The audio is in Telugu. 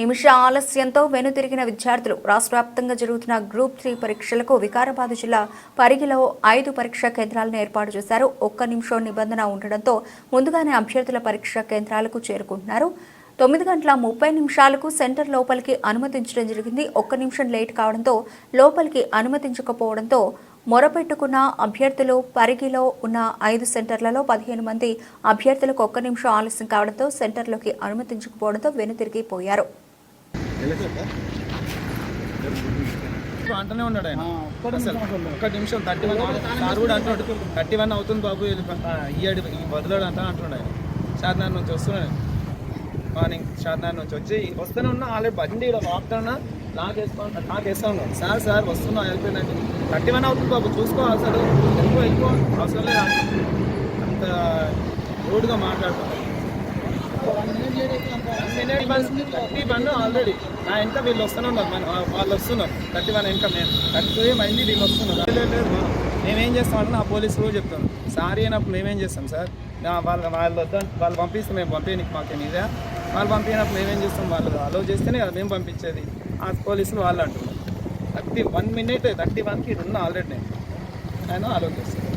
నిమిష ఆలస్యంతో వెనుతిరిగిన విద్యార్థులు. రాష్ట్ర వ్యాప్తంగా జరుగుతున్న గ్రూప్ త్రీ పరీక్షలకు వికారాబాద్ జిల్లా పరిగిలో ఐదు పరీక్షా కేంద్రాలను ఏర్పాటు చేశారు. ఒక్క నిమిషం నిబంధన ఉండడంతో ముందుగానే అభ్యర్థుల పరీక్షా కేంద్రాలకు చేరుకుంటున్నారు. తొమ్మిది గంటల ముప్పై నిమిషాలకు సెంటర్ లోపలికి అనుమతించడం జరిగింది. ఒక్క నిమిషం లేట్ కావడంతో లోపలికి అనుమతించకపోవడంతో మొరపెట్టుకున్న అభ్యర్థులు పరిగిలో ఉన్న ఐదు సెంటర్లలో పదిహేను మంది అభ్యర్థులకు ఒక్క నిమిషం ఆలస్యం కావడంతో సెంటర్లోకి అనుమతించకపోవడంతో వెనుతిరిగిపోయారు అంటూనే ఉన్నాడు ఆయన. అసలు ఒక్క నిమిషం థర్టీ వన్ సార్ కూడా అంటున్నాడు. థర్టీ వన్ అవుతుంది బాబు ఇయ్యాడు వదిలాడు అంట అంటున్నాడు ఆయన. షాద్నార్ నుంచి వస్తున్నాడు. మార్నింగ్ షాద్నార్ నుంచి వచ్చి వస్తూనే ఉన్నా ఆల్రెడీ బండి ఇక్కడ ఆపుతున్నా లాక్ వేసుకోండి సార్ సార్ వస్తున్నా వెళ్ళిపోయిందండి. థర్టీ వన్ అవుతుంది బాబు చూసుకో అసలు. ఎక్కువ ఎక్కువ అవసరం లేదు అంత రూడ్గా మాట్లాడుతున్నాడు థర్టీ వన్ ఆల్రెడీ. నా వెనక వీళ్ళు వస్తున్నారు ఉన్నారు వాళ్ళు వస్తున్నారు. థర్టీ వన్ వెనక నేను. థర్టీ మళ్ళీ వీళ్ళు వస్తున్నారు. లేదు, లేదు, మేమేం చేస్తామంటే నా పోలీసులు కూడా చెప్తాను సారీ అయినప్పుడు మేమేం చేస్తాం సార్? వాళ్ళు వాళ్ళ వాళ్ళు వద్ద వాళ్ళు పంపిస్తే మేము పంపించడానికి మాకేం ఇదే? వాళ్ళు పంపించినప్పుడు మేమేం చేస్తాం? వాళ్ళు అలో చేస్తేనే కదా మేము పంపించేది. ఆ పోలీసులు వాళ్ళు అంటున్నారు థర్టీ వన్ మినిట్ థర్టీ వన్కి ఇది ఉన్న ఆల్రెడీ నేను. అలో చేస్తాను.